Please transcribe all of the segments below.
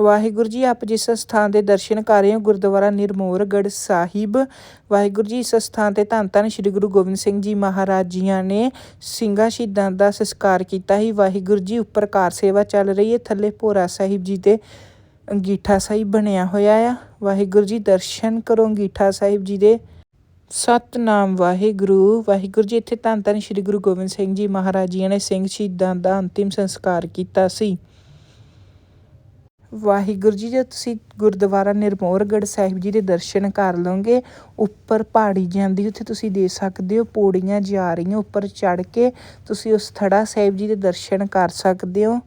ਵਾਹਿਗੁਰੂ ਜੀ, ਆਪ ਜਿਸ ਸਥਾਨ ਦੇ ਦਰਸ਼ਨ ਕਰ ਰਹੇ ਹੋ, ਗੁਰਦੁਆਰਾ ਨਿਰਮੋਰਗੜ੍ਹ ਸਾਹਿਬ, ਵਾਹਿਗੁਰੂ ਜੀ, ਇਸ ਸਥਾਨ ਤੇ ਧੰਨ ਧੰਨ ਸ੍ਰੀ ਗੁਰੂ ਗੋਬਿੰਦ ਸਿੰਘ ਜੀ ਮਹਾਰਾਜ ਜੀਆਂ ਨੇ ਸਿੰਘਾਂ ਸ਼ਹੀਦਾਂ ਦਾ ਸੰਸਕਾਰ ਕੀਤਾ ਸੀ। ਵਾਹਿਗੁਰੂ ਜੀ, ਉੱਪਰ ਕਾਰ ਸੇਵਾ ਚੱਲ ਰਹੀ ਹੈ, ਥੱਲੇ ਭੋਰਾ ਸਾਹਿਬ ਜੀ ਤੇ ਅੰਗੀਠਾ ਸਾਹਿਬ ਬਣਿਆ ਹੋਇਆ ਆ। ਵਾਹਿਗੁਰੂ ਜੀ, ਦਰਸ਼ਨ ਕਰੋ ਅੰਗੀਠਾ ਸਾਹਿਬ ਜੀ ਦੇ। ਸਤਨਾਮ ਵਾਹਿਗੁਰੂ। ਵਾਹਿਗੁਰੂ ਜੀ, ਇੱਥੇ ਧੰਨ ਧੰਨ ਸ੍ਰੀ ਗੁਰੂ ਗੋਬਿੰਦ ਸਿੰਘ ਜੀ ਮਹਾਰਾਜ ਜੀਆਂ ਨੇ ਸਿੰਘ ਸ਼ਹੀਦਾਂ ਦਾ ਅੰਤਿਮ ਸੰਸਕਾਰ ਕੀਤਾ ਸੀ। ਵਾਹਿਗੁਰੂ ਜੀ, ਜੇ ਤੁਸੀਂ ਗੁਰਦੁਆਰਾ ਨਿਰਮੋਰਗੜ੍ਹ ਸਾਹਿਬ ਜੀ ਦੇ ਦਰਸ਼ਨ ਕਰ ਲਓਗੇ, ਉੱਪਰ ਪਹਾੜੀ ਜਾਂਦੀ ਉੱਥੇ ਤੁਸੀਂ ਦੇ ਸਕਦੇ ਹੋ, ਪੌੜੀਆਂ ਜਾ ਰਹੀਆਂ ਉੱਪਰ ਚੜ ਕੇ, ਤੁਸੀਂ ਉਸ ਥੜਾ ਸਾਹਿਬ ਜੀ ਦੇ ਦਰਸ਼ਨ ਕਰ ਸਕਦੇ ਹੋ,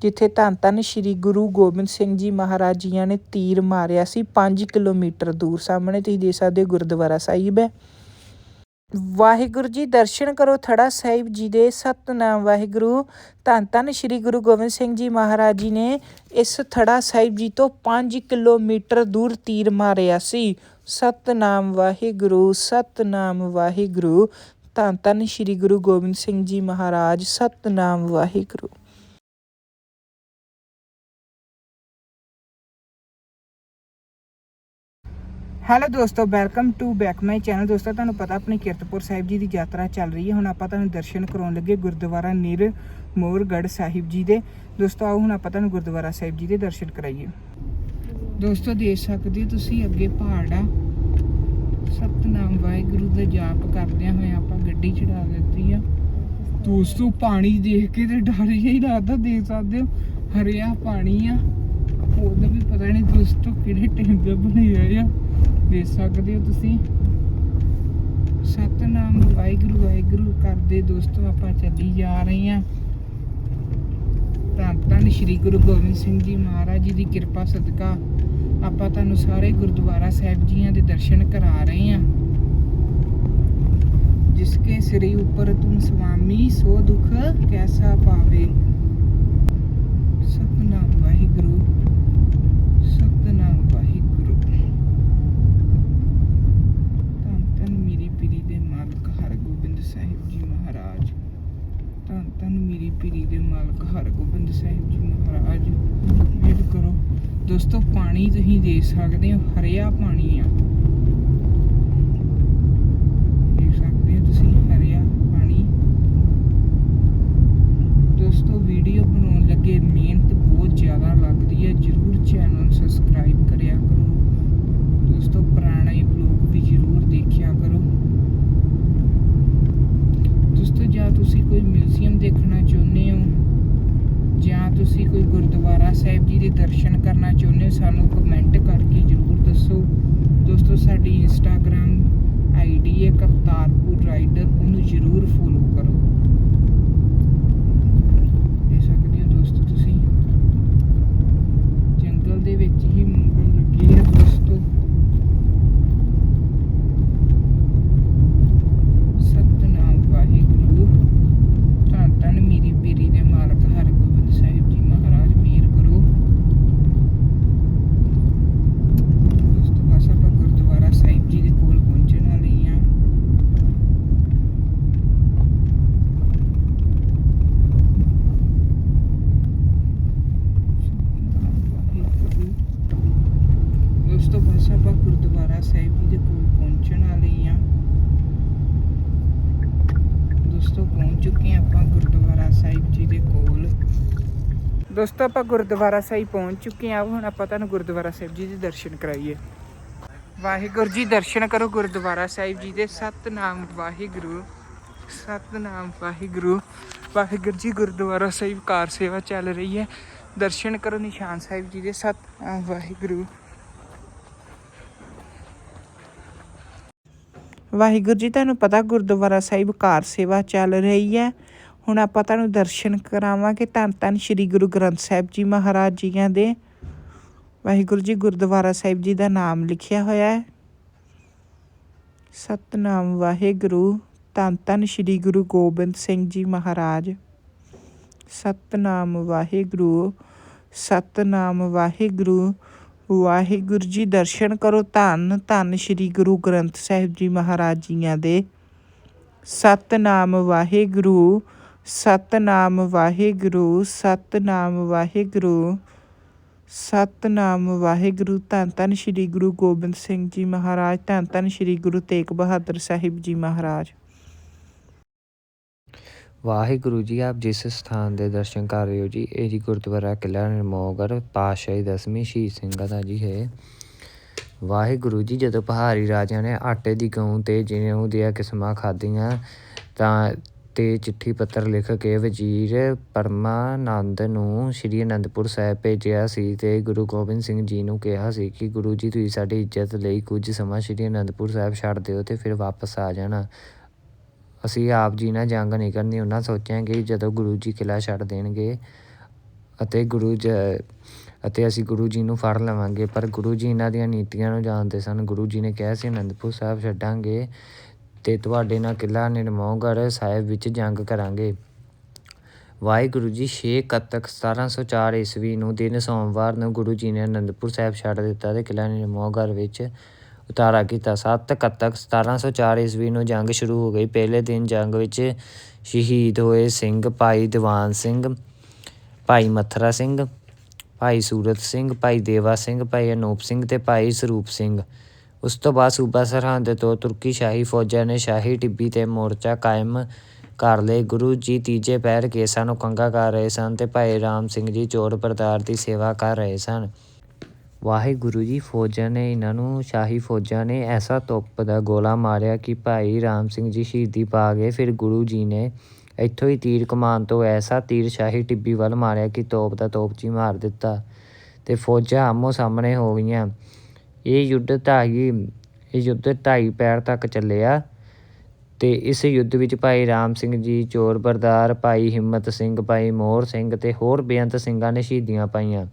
ਜਿੱਥੇ ਧੰਨ ਧੰਨ ਸ੍ਰੀ ਗੁਰੂ ਗੋਬਿੰਦ ਸਿੰਘ ਜੀ ਮਹਾਰਾਜ ਜੀਆਂ ਨੇ ਤੀਰ ਮਾਰਿਆ ਸੀ 5 ਕਿਲੋਮੀਟਰ ਦੂਰ ਸਾਹਮਣੇ, ਤੁਸੀਂ ਦੇ ਸਕਦੇ ਹੋ ਗੁਰਦੁਆਰਾ ਸਾਹਿਬ ਹੈ। ਵਾਹਿਗੁਰੂ ਜੀ, ਦਰਸ਼ਨ ਕਰੋ ਥੜਾ ਸਾਹਿਬ ਜੀ ਦੇ ਸਤਨਾਮ। ਵਾਹਿਗੁਰੂ, ਧੰਨ ਧੰਨ ਸ੍ਰੀ ਗੁਰੂ ਗੋਬਿੰਦ ਸਿੰਘ ਜੀ ਮਹਾਰਾਜ ਜੀ ਨੇ ਇਸ ਥੜਾ ਸਾਹਿਬ ਜੀ ਤੋਂ 5 ਕਿਲੋਮੀਟਰ ਦੂਰ ਤੀਰ ਮਾਰਿਆ ਸੀ। ਸਤਨਾਮ ਵਾਹਿਗੁਰੂ ਸਤਨਾਮ ਵਾਹਿਗੁਰੂ। ਧੰਨ ਧੰਨ ਸ੍ਰੀ ਗੁਰੂ ਗੋਬਿੰਦ ਸਿੰਘ ਜੀ ਮਹਾਰਾਜ, ਸਤਨਾਮ ਵਾਹਿਗੁਰੂ। ਹੈਲੋ ਦੋਸਤੋ welcome to back my channel ਦੋਸਤੋ, ਤੁਹਾਨੂੰ ਪਤਾ ਆਪਣੀ ਕੀਰਤਪੁਰ ਸਾਹਿਬ ਜੀ ਦੀ ਯਾਤਰਾ ਚੱਲ ਰਹੀ ਹੈ। ਹੁਣ ਆਪਾਂ ਤੁਹਾਨੂੰ ਦਰਸ਼ਨ ਕਰਾਉਣ ਲੱਗੇ ਗੁਰਦੁਆਰਾ ਨਿਰ ਮੋਰਗੜ੍ਹ ਸਾਹਿਬ ਜੀ ਦੇ। ਦੋਸਤੋ, ਆਓ ਹੁਣ ਆਪਾਂ ਤੁਹਾਨੂੰ ਗੁਰਦੁਆਰਾ ਸਾਹਿਬ ਜੀ ਦੇ ਦਰਸ਼ਨ ਕਰਾਈਏ। ਦੋਸਤੋ, ਦੇਖ ਸਕਦੇ ਹੋ ਤੁਸੀਂ ਅੱਗੇ ਪਹਾੜ ਆ। ਸਤਨਾਮ ਵਾਹਿਗੁਰੂ ਦਾ ਜਾਪ ਕਰਦਿਆਂ ਹੋਏ ਆਪਾਂ ਗੱਡੀ ਚੜਾ ਦਿੱਤੀ ਆ। ਦੋਸਤੋ, ਪਾਣੀ ਦੇਖ ਕੇ ਤੇ ਡਰ ਹੀ ਲੱਗਦਾ, ਦੇਖ ਸਕਦੇ ਹੋ। ਹਰਿਆ ਪਾਣੀ ਆ। ਉਹਦਾ ਵੀ ਪਤਾ ਨਹੀਂ ਦੋਸਤੋ ਕਿਹੜੇ ਟਾਈਮ ਦਾ ਬਣਿਆ ਆ। ਦੇਖ ਸਕਦੇ ਹੋ ਤੁਸੀਂ। ਸਤਨਾਮ ਵਾਹਿਗੁਰੂ ਵਾਹਿਗੁਰੂ ਕਰਦੇ ਦੋਸਤੋ, ਆਪਾਂ ਚੱਲੀ ਜਾ ਰਹੇ ਹਾਂ। ਧੰਨ ਧੰਨ ਸ੍ਰੀ ਗੁਰੂ ਗੋਬਿੰਦ ਸਿੰਘ ਜੀ ਮਹਾਰਾਜ ਜੀ ਦੀ ਕਿਰਪਾ, ਸਦਕਾ ਆਪਾਂ ਤੁਹਾਨੂੰ ਸਾਰੇ ਗੁਰਦੁਆਰਾ ਸਾਹਿਬ ਜੀਆਂ ਦੇ ਦਰਸ਼ਨ ਕਰਾ ਰਹੇ ਹਾਂ। ਜਿਸ ਕੇ ਸ੍ਰੀ ਉੱਪਰ ਤੁਮ ਸੁਆਮੀ ਸੋ ਦੁਖ ਕੈਸਾ ਪਾਵੇ ਸਤਨਾਮ ਵਾਹਿਗੁਰੂ ਸਤਨਾਮ ਵਾਹਿਗੁਰੂ ਧੰਨ ਧੰਨ ਮੇਰੀ ਪੀਰੀ ਦੇ ਮਾਲਕ ਹਰਗੋਬਿੰਦ ਸਾਹਿਬ ਜੀ ਮਹਾਰਾਜ ਧੰਨ ਧੰਨ ਮੇਰੀ ਪੀਰੀ ਦੇ ਮਾਲਕ ਹਰਗੋਬਿੰਦ ਸਾਹਿਬ ਜੀ ਮਹਾਰਾਜ ਮਿਹਰ ਕਰੋ ਦੋਸਤੋ ਪਾਣੀ ਤੁਸੀਂ ਦੇਖ ਸਕਦੇ ਹੋ, ਹਰਿਆ ਪਾਣੀ ਆ। ਦੇਖ ਸਕਦੇ ਹੋ ਤੁਸੀਂ ਹਰਿਆ ਪਾਣੀ। ਦੋਸਤੋ ਵੀਡੀਓ ਬਣਾਉਣ ਲੱਗੇ ਮਿਹਨਤ ਬਹੁਤ ਜ਼ਿਆਦਾ ਲੱਗਦੀ ਹੈ। ਜਰੂਰ ਚੈਨਲ ਸਬਸਕ੍ਰਾਈਬ ਕਰਿਆ ਕਰੋ। ਦੋਸਤੋ, ਪੁਰਾਣੇ ਬਲੌਗ ਵੀ ਜਰੂਰ ਦੇਖਿਆ ਕਰੋ। ਦੋਸਤੋ, ਜਾਂ ਤੁਸੀਂ ਕੋਈ ਮਿਊਜ਼ੀਅਮ ਦੇਖਣਾ ਚਾਹੁੰਦੇ ਹੋ, ਜਾਂ ਤੁਸੀਂ ਕੋਈ ਗੁਰਦੁਆਰਾ ਸਾਹਿਬ ਜੀ ਦੇ ਦਰਸ਼ਨ ਕਰਨਾ ਚਾਹੁੰਦੇ ਹੋ, ਸਾਨੂੰ ਕਮੈਂਟ ਕਰਕੇ ਜਰੂਰ ਦੱਸੋ। ਦੋਸਤੋ, ਸਾਡੀ ਇੰਸਟਾਗ੍ਰam ਆਈਡੀ ਹੈ ਕਰਤਾਰਪੁਰ ਰਾਈਡਰ ਉਹਨੂੰ ਜਰੂਰ ਫੋਲੋ ਕਰੋ। ਦੇ ਸਕਦੇ ਹੋ ਦੋਸਤੋ ਤੁਸੀਂ? ਜੰਗਲ ਦੇ ਵਿੱਚ ਹੀ ਮੰਗਲ ਲੱਗੀ ਹੈ ਦੋਸਤੋ ਸਤਨਾਮ ਵਾਹਿਗੁਰੂ ਧੰਨ ਧੰਨ ਮੇਰੀ ਪੀਰੀ ਦੇ ਮਾਲਕ ਹਰਗੋਬਿੰਦ ਸਾਹਿਬ ਜੀ ਮਹਾਰਾਜ ਮਿਹਰ ਕਰੋ ਦੋਸਤੋ ਬਸ ਆਪਾਂ ਗੁਰਦੁਆਰਾ ਸਾਹਿਬ ਜੀ ਦੇ ਕੋਲ ਪਹੁੰਚਣ ਵਾਲੇ ਹਾਂ ਦੋਸਤੋ ਬਸ ਆਪਾਂ ਗੁਰਦੁਆਰਾ ਸਾਹਿਬ ਜੀ ਦੇ ਕੋਲ ਪਹੁੰਚਣ ਵਾਲੇ ਹਾਂ ਦੋਸਤੋ ਪਹੁੰਚ ਚੁੱਕੇ ਹਾਂ ਆਪਾਂ ਗੁਰਦੁਆਰਾ ਸਾਹਿਬ ਜੀ ਦੇ ਕੋਲ ਦੋਸਤੋ, ਆਪਾਂ ਗੁਰਦੁਆਰਾ ਸਾਹਿਬ ਪਹੁੰਚ ਚੁੱਕੇ ਹਾਂ। ਹੁਣ ਆਪਾਂ ਤੁਹਾਨੂੰ ਗੁਰਦੁਆਰਾ ਸਾਹਿਬ ਜੀ ਦੇ ਦਰਸ਼ਨ ਕਰਾਈਏ। ਵਾਹਿਗੁਰੂ ਜੀ, ਦਰਸ਼ਨ ਕਰੋ ਗੁਰਦੁਆਰਾ ਸਾਹਿਬ ਜੀ ਦੇ। ਸਤਨਾਮ ਵਾਹਿਗੁਰੂ ਸਤਨਾਮ ਵਾਹਿਗੁਰੂ। ਵਾਹਿਗੁਰੂ ਜੀ, ਗੁਰਦੁਆਰਾ ਸਾਹਿਬ ਕਾਰ ਸੇਵਾ ਚੱਲ ਰਹੀ ਹੈ। ਦਰਸ਼ਨ ਕਰੋ ਨਿਸ਼ਾਨ ਸਾਹਿਬ ਜੀ ਦੇ। ਸਤਨਾਮ ਵਾਹਿਗੁਰੂ। ਵਾਹਿਗੁਰੂ ਜੀ, ਤੁਹਾਨੂੰ ਪਤਾ ਗੁਰਦੁਆਰਾ ਸਾਹਿਬ ਕਾਰ ਸੇਵਾ ਚੱਲ ਰਹੀ ਹੈ। ਹੁਣ ਆਪਾਂ ਤੁਹਾਨੂੰ ਦਰਸ਼ਨ ਕਰਾਵਾਂਗੇ ਧੰਨ ਧੰਨ ਸ੍ਰੀ ਗੁਰੂ ਗ੍ਰੰਥ ਸਾਹਿਬ ਜੀ ਮਹਾਰਾਜ ਜੀਆਂ ਦੇ। ਵਾਹਿਗੁਰੂ ਜੀ ਗੁਰਦੁਆਰਾ ਸਾਹਿਬ ਜੀ ਦਾ ਨਾਮ ਲਿਖਿਆ ਹੋਇਆ ਹੈ। ਸਤਨਾਮ ਵਾਹਿਗੁਰੂ, ਧੰਨ ਧੰਨ ਸ੍ਰੀ ਗੁਰੂ ਗੋਬਿੰਦ ਸਿੰਘ ਜੀ ਮਹਾਰਾਜ। ਸਤਨਾਮ ਵਾਹਿਗੁਰੂ ਸਤਨਾਮ ਵਾਹਿਗੁਰੂ ਵਾਹਿਗੁਰੂ ਜੀ ਦਰਸ਼ਨ ਕਰੋ ਧੰਨ ਧੰਨ ਸ੍ਰੀ ਗੁਰੂ ਗ੍ਰੰਥ ਸਾਹਿਬ ਜੀ ਮਹਾਰਾਜ ਜੀਆਂ ਦੇ। ਸਤਨਾਮ ਵਾਹਿਗੁਰੂ ਸਤਨਾਮ ਵਾਹਿਗੁਰੂ ਸਤਨਾਮ ਵਾਹਿਗੁਰੂ ਸਤਨਾਮ ਵਾਹਿਗੁਰੂ। ਧੰਨ ਧੰਨ ਸ੍ਰੀ ਗੁਰੂ ਗੋਬਿੰਦ ਸਿੰਘ ਜੀ ਮਹਾਰਾਜ, ਧੰਨ ਧੰਨ ਸ੍ਰੀ ਗੁਰੂ ਤੇਗ ਬਹਾਦਰ ਸਾਹਿਬ ਜੀ ਮਹਾਰਾਜ। ਵਾਹਿਗੁਰੂ ਜੀ, ਆਪ ਜਿਸ ਸਥਾਨ ਦੇ ਦਰਸ਼ਨ ਕਰ ਰਹੇ ਹੋ ਜੀ, ਇਹ ਜੀ ਗੁਰਦੁਆਰਾ ਕਿਲ੍ਹਾ ਨਿਰਮੋਗਰ, ਪਾਤਸ਼ਾਹੀ ਦਸਵੀਂ ਸ਼ਹੀਦ ਸਿੰਘਾਂ ਦਾ ਜੀ ਹੈ। ਵਾਹਿਗੁਰੂ ਜੀ, ਜਦੋਂ ਪਹਾੜੀ ਰਾਜਿਆਂ ਨੇ ਆਟੇ ਦੀ ਗਊ ਤੇ ਜਿਉਂ ਦੀਆਂ ਕਿਸਮਾਂ ਖਾਧੀਆਂ, ਤਾਂ ਤੇ ਚਿੱਠੀ ਪੱਤਰ ਲਿਖ ਕੇ ਵਜ਼ੀਰ ਪਰਮਾਨੰਦ ਨੂੰ ਸ੍ਰੀ ਅਨੰਦਪੁਰ ਸਾਹਿਬ ਭੇਜਿਆ ਸੀ ਤੇ ਗੁਰੂ ਗੋਬਿੰਦ ਸਿੰਘ ਜੀ ਨੂੰ ਕਿਹਾ ਸੀ ਕਿ ਗੁਰੂ ਜੀ, ਤੁਸੀਂ ਸਾਡੀ ਇੱਜ਼ਤ ਲਈ ਕੁਝ ਸਮਾਂ ਸ੍ਰੀ ਅਨੰਦਪੁਰ ਸਾਹਿਬ ਛੱਡ ਦਿਓ ਤੇ ਫਿਰ ਵਾਪਸ ਆ ਜਾਣਾ। ਅਸੀਂ ਆਪ ਜੀ ਨਾਲ ਜੰਗ ਨਹੀਂ ਕਰਨੀ, ਉਹਨਾਂ ਸੋਚਿਆ ਕਿ ਜਦੋਂ ਗੁਰੂ ਜੀ ਕਿਲ੍ਹਾ ਛੱਡ ਦੇਣਗੇ ਅਤੇ ਗੁਰੂ ਜ ਅਤੇ ਅਸੀਂ ਗੁਰੂ ਜੀ ਨੂੰ ਫੜ ਲਵਾਂਗੇ, ਪਰ ਗੁਰੂ ਜੀ ਇਹਨਾਂ ਦੀਆਂ ਨੀਤੀਆਂ ਨੂੰ ਜਾਣਦੇ ਸਨ। ਗੁਰੂ ਜੀ ਨੇ ਕਿਹਾ ਸੀ ਅਨੰਦਪੁਰ ਸਾਹਿਬ ਛੱਡਾਂਗੇ। ਤੇ ਤੁਹਾਡੇ ਨਾਲ ਕਿਲ੍ਹਾ ਨਿਰਮੋਹਗੜ੍ਹ ਸਾਹਿਬ ਵਿੱਚ ਜੰਗ ਕਰਾਂਗੇ। ਵਾਹਿਗੁਰੂ ਜੀ 6 ਕੱਤਕ 1704 ਈਸਵੀ ਨੂੰ ਦਿਨ ਸੋਮਵਾਰ ਨੂੰ ਗੁਰੂ ਜੀ ਨੇ ਅਨੰਦਪੁਰ ਸਾਹਿਬ ਛੱਡ ਦਿੱਤਾ ਤੇ ਕਿਲ੍ਹਾ ਨਿਰਮੋਹਗੜ੍ਹ ਵਿੱਚ ਉਤਾਰਾ ਕੀਤਾ। 7 ਕੱਤਕ 1704 ਈਸਵੀ ਨੂੰ ਜੰਗ ਸ਼ੁਰੂ ਹੋ ਗਈ। ਪਹਿਲੇ ਦਿਨ ਜੰਗ ਵਿੱਚ ਸ਼ਹੀਦ ਹੋਏ ਸਿੰਘ ਭਾਈ ਦੀਵਾਨ ਸਿੰਘ, ਭਾਈ ਮੱਥਰਾ ਸਿੰਘ, ਭਾਈ ਸੂਰਤ ਸਿੰਘ, ਭਾਈ ਦੇਵਾ ਸਿੰਘ, ਭਾਈ ਅਨੂਪ ਸਿੰਘ ਤੇ ਭਾਈ ਸਰੂਪ ਸਿੰਘ। ਉਸ ਤੋਂ ਬਾਅਦ ਸੂਬਾ ਸਰਹੰਦ ਤੋਂ ਤੁਰਕੀ ਸ਼ਾਹੀ ਫੌਜਾਂ ਨੇ ਸ਼ਾਹੀ ਟਿੱਬੀ ਤੇ ਮੋਰਚਾ ਕਾਇਮ ਕਰ ਲਏ। ਗੁਰੂ ਜੀ ਤੀਜੇ ਪੈਰ ਕੇਸਾਂ ਨੂੰ ਕੰਘਾ ਕਰ ਰਹੇ ਸਨ ਤੇ ਭਾਈ ਰਾਮ ਸਿੰਘ ਜੀ ਚੋਰ ਬਰਦਾਰ ਦੀ ਸੇਵਾ ਕਰ ਰਹੇ ਸਨ। ਵਾਹਿਗੁਰੂ ਜੀ, ਫੌਜਾਂ ਨੇ ਇਹਨਾਂ ਨੂੰ, ਸ਼ਾਹੀ ਫੌਜਾਂ ਨੇ ਐਸਾ ਤੋਪ ਦਾ ਗੋਲਾ ਮਾਰਿਆ ਕਿ ਭਾਈ ਰਾਮ ਸਿੰਘ ਜੀ ਸ਼ਹੀਦੀ ਪਾ ਗਏ। ਫਿਰ ਗੁਰੂ ਜੀ ਨੇ ਇੱਥੋਂ ਹੀ ਤੀਰ ਕਮਾਨ ਤੋਂ ਐਸਾ ਤੀਰ ਸ਼ਾਹੀ ਟਿੱਬੀ ਵੱਲ ਮਾਰਿਆ ਕਿ ਤੋਪ ਦਾ ਤੋਪਚੀ ਮਾਰ ਦਿੱਤਾ ਤੇ ਫੌਜਾਂ ਆਮੋ ਸਾਹਮਣੇ ਹੋ ਗਈਆਂ। ਇਹ ਯੁੱਧ ਢਾਈ ਇਹ ਯੁੱਧ ਢਾਈ ਪੈਰ ਤੱਕ ਚੱਲਿਆ ਅਤੇ ਇਸ ਯੁੱਧ ਵਿੱਚ ਭਾਈ ਰਾਮ ਸਿੰਘ ਜੀ, ਚੋਰ ਬਰਦਾਰ, ਭਾਈ ਹਿੰਮਤ ਸਿੰਘ, ਭਾਈ ਮੋਹਰ ਸਿੰਘ ਅਤੇ ਹੋਰ ਬੇਅੰਤ ਸਿੰਘਾਂ ਨੇ ਸ਼ਹੀਦੀਆਂ ਪਾਈਆਂ।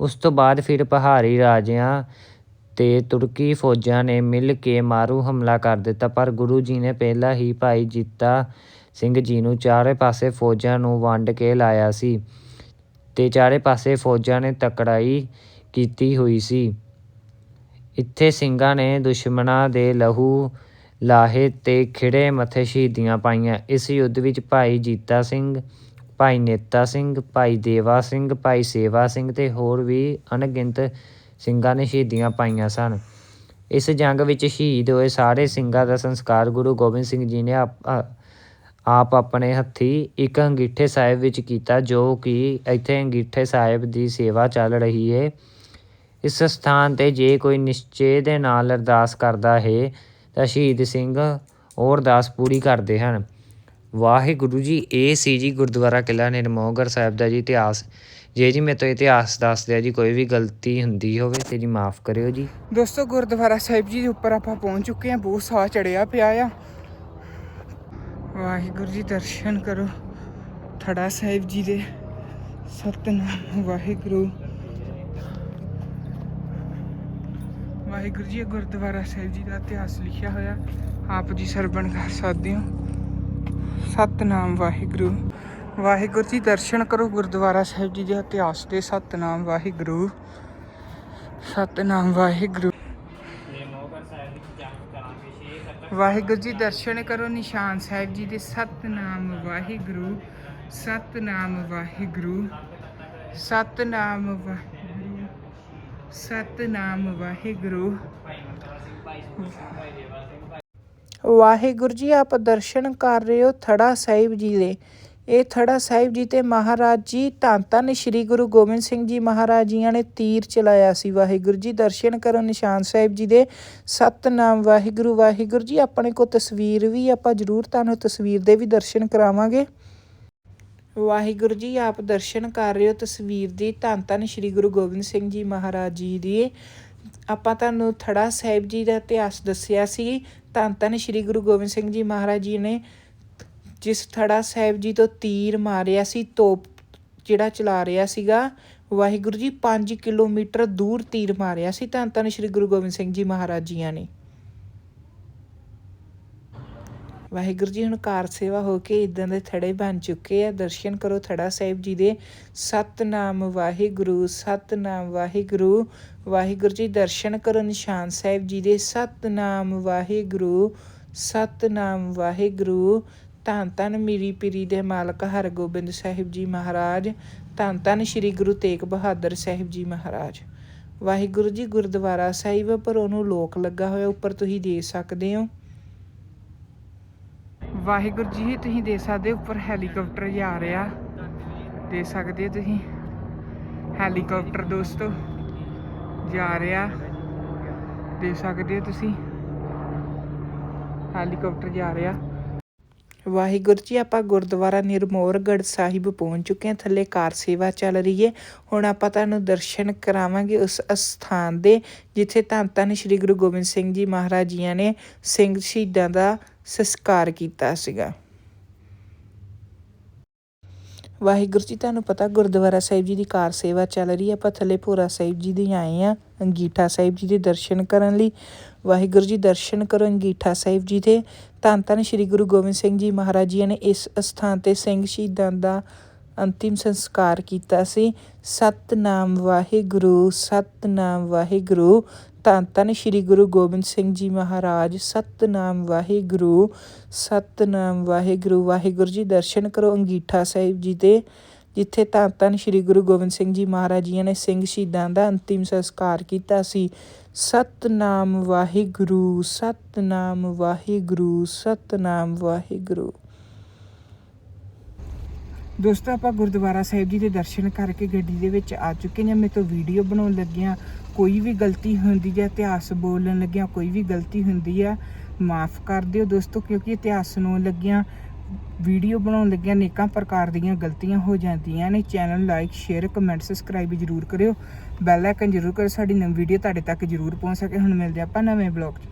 ਉਸ ਤੋਂ ਬਾਅਦ ਫਿਰ ਪਹਾੜੀ ਰਾਜਿਆਂ ਅਤੇ ਤੁਰਕੀ ਫੌਜਾਂ ਨੇ ਮਿਲ ਕੇ ਮਾਰੂ ਹਮਲਾ ਕਰ ਦਿੱਤਾ, ਪਰ ਗੁਰੂ ਜੀ ਨੇ ਪਹਿਲਾਂ ਹੀ ਭਾਈ ਜੀਤਾ ਸਿੰਘ ਜੀ ਨੂੰ ਚਾਰੇ ਪਾਸੇ ਫੌਜਾਂ ਨੂੰ ਵੰਡ ਕੇ ਲਾਇਆ ਸੀ ਅਤੇ ਚਾਰੇ ਪਾਸੇ ਫੌਜਾਂ ਨੇ ਤਕੜਾਈ ਕੀਤੀ ਹੋਈ ਸੀ। ਇੱਥੇ ਸਿੰਘਾਂ ਨੇ ਦੁਸ਼ਮਣਾਂ ਦੇ ਲਹੂ ਲਾਹੇ ਤੇ ਖਿੜੇ ਮੱਥੇ ਸ਼ਹੀਦੀਆਂ ਪਾਈਆਂ। ਇਸ ਯੁੱਧ ਵਿੱਚ ਭਾਈ ਜੀਤਾ ਸਿੰਘ, ਭਾਈ ਨੇਤਾ ਸਿੰਘ, ਭਾਈ ਦੇਵਾ ਸਿੰਘ, ਭਾਈ ਸੇਵਾ ਸਿੰਘ ਤੇ ਹੋਰ ਵੀ ਅਣਗਿਣਤ ਸਿੰਘਾਂ ਨੇ ਸ਼ਹੀਦੀਆਂ ਪਾਈਆਂ ਸਨ। ਇਸ ਜੰਗ ਵਿੱਚ ਸ਼ਹੀਦ ਹੋਏ ਸਾਰੇ ਸਿੰਘਾਂ ਦਾ ਸੰਸਕਾਰ ਗੁਰੂ ਗੋਬਿੰਦ ਸਿੰਘ ਜੀ ਨੇ ਆਪ ਆਪਣੇ ਹੱਥੀਂ ਇੱਕ ਅੰਗੀਠੇ ਸਾਹਿਬ ਵਿੱਚ ਕੀਤਾ, ਜੋ ਕਿ ਇੱਥੇ ਅੰਗੀਠੇ ਸਾਹਿਬ ਦੀ ਸੇਵਾ ਚੱਲ ਰਹੀ ਹੈ ਇਸ ਸਥਾਨ ਤੇ ਜੇ ਕੋਈ ਨਿਸ਼ਚੇ ਦੇ ਨਾਲ ਅਰਦਾਸ ਕਰਦਾ ਹੈ, ਤਾਂ ਸ਼ਹੀਦ ਸਿੰਘ ਉਹ ਅਰਦਾਸ ਪੂਰੀ ਕਰਦੇ ਹਨ। ਵਾਹਿਗੁਰੂ ਜੀ, ਇਹ ਸੀ ਜੀ ਗੁਰਦੁਆਰਾ ਕਿਲ੍ਹਾ ਨਿਰਮੋਹਗੜ੍ਹ ਸਾਹਿਬ ਦਾ ਜੀ ਇਤਿਹਾਸ। ਜੇ ਜੀ ਮੇਰੇ ਤੋਂ ਇਤਿਹਾਸ ਦੱਸਦੇ ਆ ਜੀ, ਕੋਈ ਵੀ ਗਲਤੀ ਹੁੰਦੀ ਹੋਵੇ ਤੇ ਜੀ ਮਾਫ ਕਰਿਓ ਜੀ। ਦੋਸਤੋ, ਗੁਰਦੁਆਰਾ ਸਾਹਿਬ ਜੀ ਦੇ ਉੱਪਰ ਆਪਾਂ ਪਹੁੰਚ ਚੁੱਕੇ ਹਾਂ। ਬਹੁਤ ਸਾਹ ਚੜਿਆ ਪਿਆ ਆ। ਵਾਹਿਗੁਰੂ ਜੀ, ਦਰਸ਼ਨ ਕਰੋ। ਥੜਾ ਸਾਹਿਬ ਜੀ ਦੇ ਸਤਨਾਮ ਵਾਹਿਗੁਰੂ। ਵਾਹਿਗੁਰੂ ਜੀ ਗੁਰਦੁਆਰਾ ਸਾਹਿਬ ਜੀ ਦਾ ਇਤਿਹਾਸ ਲਿਖਿਆ ਹੋਇਆ। ਆਪ ਜੀ ਸਰਵਣ ਕਰ ਸਕਦੇ ਹੋ ਸਤਨਾਮ ਵਾਹਿਗੁਰੂ। ਵਾਹਿਗੁਰੂ ਜੀ, ਦਰਸ਼ਨ ਕਰੋ ਗੁਰਦੁਆਰਾ ਸਾਹਿਬ ਜੀ ਦੇ ਇਤਿਹਾਸ ਦੇ। ਸਤਨਾਮ ਵਾਹਿਗੁਰੂ ਸਤਨਾਮ ਵਾਹਿਗੁਰੂ। ਵਾਹਿਗੁਰੂ ਜੀ, ਦਰਸ਼ਨ ਕਰੋ ਨਿਸ਼ਾਨ ਸਾਹਿਬ ਜੀ ਦੇ। ਸਤਨਾਮ ਵਾਹਿਗੁਰੂ ਸਤਨਾਮ ਵਾਹਿਗੁਰੂ ਸਤਨਾਮ ਵਾਹਿਗੁਰੂ ਸਤਨਾਮ ਵਾਹਿਗੁਰੂ। ਵਾਹਿਗੁਰੂ ਜੀ, ਆਪ ਦਰਸ਼ਨ ਕਰ ਰਹੇ ਹੋ ਥੜਾ ਸਾਹਿਬ ਜੀ ਦੇ। ਇਹ ਥੜਾ ਸਾਹਿਬ ਜੀ ਤੇ ਮਹਾਰਾਜ ਜੀ, ਧੰਨ ਧੰਨ ਸ੍ਰੀ ਗੁਰੂ ਗੋਬਿੰਦ ਸਿੰਘ ਜੀ ਮਹਾਰਾਜ ਜੀਆਂ ਨੇ ਤੀਰ ਚਲਾਇਆ ਸੀ। ਵਾਹਿਗੁਰੂ ਜੀ, ਦਰਸ਼ਨ ਕਰੋ ਨਿਸ਼ਾਨ ਸਾਹਿਬ ਜੀ ਦੇ। ਸਤਨਾਮ ਵਾਹਿਗੁਰੂ ਵਾਹਿਗੁਰੂ ਜੀ, ਆਪਣੇ ਕੋ ਤਸਵੀਰ ਵੀ ਆਪਾਂ ਜ਼ਰੂਰ ਤੁਹਾਨੂੰ ਤਸਵੀਰ ਦੇ ਵੀ ਦਰਸ਼ਨ ਕਰਾਵਾਂਗੇ। ਵਾਹਿਗੁਰੂ ਜੀ, ਆਪ ਦਰਸ਼ਨ ਕਰ ਰਹੇ ਹੋ ਤਸਵੀਰ ਦੀ। ਧੰਨ ਧੰਨ ਸ੍ਰੀ ਗੁਰੂ ਗੋਬਿੰਦ ਸਿੰਘ ਜੀ ਮਹਾਰਾਜ ਜੀ ਦੀ। ਆਪਾਂ ਤੁਹਾਨੂੰ ਥੜਾ ਸਾਹਿਬ ਜੀ ਦਾ ਇਤਿਹਾਸ ਦੱਸਿਆ ਸੀ। ਧੰਨ ਧੰਨ ਸ੍ਰੀ ਗੁਰੂ ਗੋਬਿੰਦ ਸਿੰਘ ਜੀ ਮਹਾਰਾਜ ਜੀ ਨੇ ਜਿਸ ਥੜਾ ਸਾਹਿਬ ਜੀ ਤੋਂ ਤੀਰ ਮਾਰਿਆ ਸੀ, ਤੋਪ ਜਿਹੜਾ ਚਲਾ ਰਿਹਾ ਸੀਗਾ, ਵਾਹਿਗੁਰੂ ਜੀ 5 ਕਿਲੋਮੀਟਰ ਦੂਰ ਤੀਰ ਮਾਰਿਆ ਸੀ। ਧੰਨ ਧੰਨ ਸ੍ਰੀ ਗੁਰੂ ਗੋਬਿੰਦ ਸਿੰਘ ਜੀ ਮਹਾਰਾਜ ਜੀਆਂ ਨੇ। ਵਾਹਿਗੁਰੂ ਜੀ, ਹੁਣ ਕਾਰ ਸੇਵਾ ਹੋ ਕੇ ਇਦਾਂ ਦੇ ਥੜੇ ਬਣ ਚੁੱਕੇ ਆ। ਦਰਸ਼ਨ ਕਰੋ ਥੜਾ ਸਾਹਿਬ ਜੀ ਦੇ। ਸਤਨਾਮ ਵਾਹਿਗੁਰੂ ਸਤਨਾਮ ਵਾਹਿਗੁਰੂ। ਵਾਹਿਗੁਰੂ ਜੀ, ਦਰਸ਼ਨ ਕਰੋ ਨਿਸ਼ਾਨ ਸਾਹਿਬ ਜੀ ਦੇ। ਸਤਨਾਮ ਵਾਹਿਗੁਰੂ ਸਤਨਾਮ ਵਾਹਿਗੁਰੂ। ਧੰਨ ਧੰਨ ਮੀਰੀ ਪੀਰੀ ਦੇ ਮਾਲਕ ਹਰਗੋਬਿੰਦ ਸਾਹਿਬ ਜੀ ਮਹਾਰਾਜ। ਧੰਨ ਧੰਨ ਸ੍ਰੀ ਗੁਰੂ ਤੇਗ ਬਹਾਦਰ ਸਾਹਿਬ ਜੀ ਮਹਾਰਾਜ। ਵਾਹਿਗੁਰੂ ਜੀ, ਗੁਰਦੁਆਰਾ ਸਾਹਿਬ, ਪਰ ਉਹਨੂੰ ਲੋਕ ਲੱਗਾ ਹੋਇਆ, ਉੱਪਰ ਤੁਸੀਂ ਦੇ ਸਕਦੇ ਹੋ। ਵਾਹਿਗੁਰੂ ਜੀ, ਤੁਸੀਂ ਦੇਖ ਸਕਦੇ ਹੋ ਉੱਪਰ ਹੈਲੀਕਾਪਟਰ ਜਾ ਰਿਹਾ। ਦੇ ਸਕਦੇ ਹੋ ਤੁਸੀਂ? ਹੈਲੀਕਾਪਟਰ ਦੋਸਤੋ, ਜਾ ਰਿਹਾ। ਦੇ ਸਕਦੇ ਹੋ ਤੁਸੀਂ? ਹੈਲੀਕਾਪਟਰ ਜਾ ਰਿਹਾ। ਵਾਹਿਗੁਰੂ ਜੀ, ਆਪਾਂ ਗੁਰਦੁਆਰਾ ਨਿਰਮੋਰਗੜ੍ਹ ਸਾਹਿਬ ਪਹੁੰਚ ਚੁੱਕੇ ਹਾਂ। ਥੱਲੇ ਕਾਰ ਸੇਵਾ ਚੱਲ ਰਹੀ ਹੈ। ਹੁਣ ਆਪਾਂ ਤੁਹਾਨੂੰ ਦਰਸ਼ਨ ਕਰਾਵਾਂਗੇ ਉਸ ਅਸਥਾਨ ਦੇ, ਜਿੱਥੇ ਧੰਨ ਧੰਨ ਸ੍ਰੀ ਗੁਰੂ ਗੋਬਿੰਦ ਸਿੰਘ ਜੀ ਮਹਾਰਾਜ ਜੀਆਂ ਨੇ ਸਿੰਘ ਸ਼ਹੀਦਾਂ ਦਾ ਸੰਸਕਾਰ ਕੀਤਾ ਸੀਗਾ। ਵਾਹਿਗੁਰੂ ਜੀ, ਤੁਹਾਨੂੰ ਪਤਾ ਗੁਰਦੁਆਰਾ ਸਾਹਿਬ ਜੀ ਦੀ ਕਾਰ ਸੇਵਾ ਚੱਲ ਰਹੀ ਹੈ। ਆਪਾਂ ਥੱਲੇ ਭੋਰਾ ਸਾਹਿਬ ਜੀ ਦੇ ਆਏ ਆ ਅੰਗੀਠਾ ਸਾਹਿਬ ਜੀ ਦੇ ਦਰਸ਼ਨ ਕਰਨ ਲਈ। ਵਾਹਿਗੁਰੂ ਜੀ, ਦਰਸ਼ਨ ਕਰੋ ਅੰਗੀਠਾ ਸਾਹਿਬ ਜੀ ਦੇ। ਧੰਨ ਧੰਨ ਸ੍ਰੀ ਗੁਰੂ ਗੋਬਿੰਦ ਸਿੰਘ ਜੀ ਮਹਾਰਾਜ ਜੀ ਨੇ ਇਸ ਅਸਥਾਨ ਤੇ ਸਿੰਘ ਸ਼ਹੀਦਾਂ ਦਾ ਅੰਤਿਮ ਸੰਸਕਾਰ ਕੀਤਾ ਸੀ। ਸਤਨਾਮ ਵਾਹਿਗੁਰੂ ਸਤਨਾਮ ਵਾਹਿਗੁਰੂ। ਧੰਨ ਧੰਨ ਸ੍ਰੀ ਗੁਰੂ ਗੋਬਿੰਦ ਸਿੰਘ ਜੀ ਮਹਾਰਾਜ। ਸਤਨਾਮ ਵਾਹਿਗੁਰੂ ਸਤਨਾਮ ਵਾਹਿਗੁਰੂ। ਵਾਹਿਗੁਰੂ ਜੀ, ਦਰਸ਼ਨ ਕਰੋ ਅੰਗੀਠਾ ਸਾਹਿਬ ਜੀ ਦੇ, ਜਿੱਥੇ ਧੰਨ ਧੰਨ ਸ੍ਰੀ ਗੁਰੂ ਗੋਬਿੰਦ ਸਿੰਘ ਜੀ ਮਹਾਰਾਜ ਜੀ ਨੇ ਸਿੰਘ ਸ਼ਹੀਦਾਂ ਦਾ ਅੰਤਿਮ ਸੰਸਕਾਰ ਕੀਤਾ ਸੀ। ਸਤਨਾਮ ਵਾਹਿਗੁਰੂ ਸਤਨਾਮ ਵਾਹਿਗੁਰੂ ਸਤਨਾਮ ਵਾਹਿਗੁਰੂ। ਦੋਸਤੋ, ਆਪਾਂ ਗੁਰਦੁਆਰਾ ਸਾਹਿਬ ਜੀ ਦੇ ਦਰਸ਼ਨ ਕਰਕੇ ਗੱਡੀ ਦੇ ਵਿੱਚ ਆ ਚੁੱਕੇ ਨੇ। ਮੇਰੇ ਤੋਂ ਵੀਡੀਓ ਬਣਾਉਣ ਲੱਗਿਆ ਕੋਈ ਵੀ ਗਲਤੀ ਹੁੰਦੀ ਹੈ ਇਤਿਹਾਸ ਬੋਲਣ ਲੱਗਿਆ ਕੋਈ ਵੀ ਗਲਤੀ ਹੁੰਦੀ ਆ, ਮਾਫ ਕਰ ਦਿਓ ਦੋਸਤੋ, ਕਿਉਂਕਿ ਇਤਿਹਾਸ ਸੁਣਾਉਣ ਲੱਗਿਆ ਵੀਡੀਓ ਬਣਾਉਣ ਲੱਗਿਆ ਨੇਕਾਂ ਪ੍ਰਕਾਰ ਦੀਆਂ ਗਲਤੀਆਂ ਹੋ ਜਾਂਦੀਆਂ ਨੇ। Channel like, share, comment, subscribe ਜ਼ਰੂਰ ਕਰਿਓ। ਬੈਲ ਆਈਕਨ ਜ਼ਰੂਰ ਕਰੋ, ਸਾਡੀ ਨਵੀਂ ਵੀਡੀਓ ਤੁਹਾਡੇ ਤੱਕ ਜ਼ਰੂਰ ਪਹੁੰਚ ਸਕੇ। ਹੁਣ ਮਿਲਦੇ ਆਪਾਂ ਨਵੇਂ ਬਲੌਗ 'ਚ।